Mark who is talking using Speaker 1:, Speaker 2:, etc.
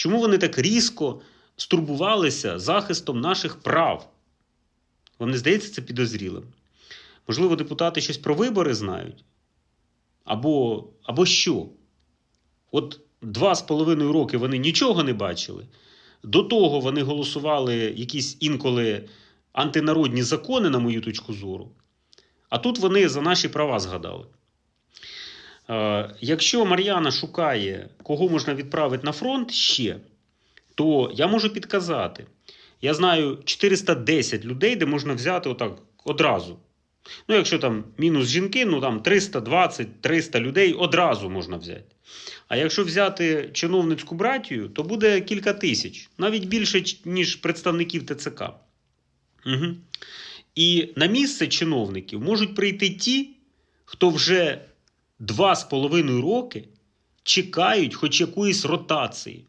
Speaker 1: Чому вони так різко стурбувалися захистом наших прав? Вам не здається це підозрілим? Можливо, депутати щось про вибори знають? Або, або що? От два з половиною роки вони нічого не бачили. До того вони голосували якісь інколи антинародні закони, на мою точку зору. А тут вони за наші права згадали. Е, якщо Мар'яна шукає, кого можна відправити на фронт ще, то я можу підказати. Я знаю 410 людей, де можна взяти отак одразу. Ну, якщо там мінус жінки, ну там 320-300 людей одразу можна взяти. А якщо взяти чиновницьку братію, то буде кілька тисяч, навіть більше, ніж представників ТЦК. Угу. І на місце чиновників можуть прийти ті, хто вже два з половиною роки чекають хоч якоїсь ротації.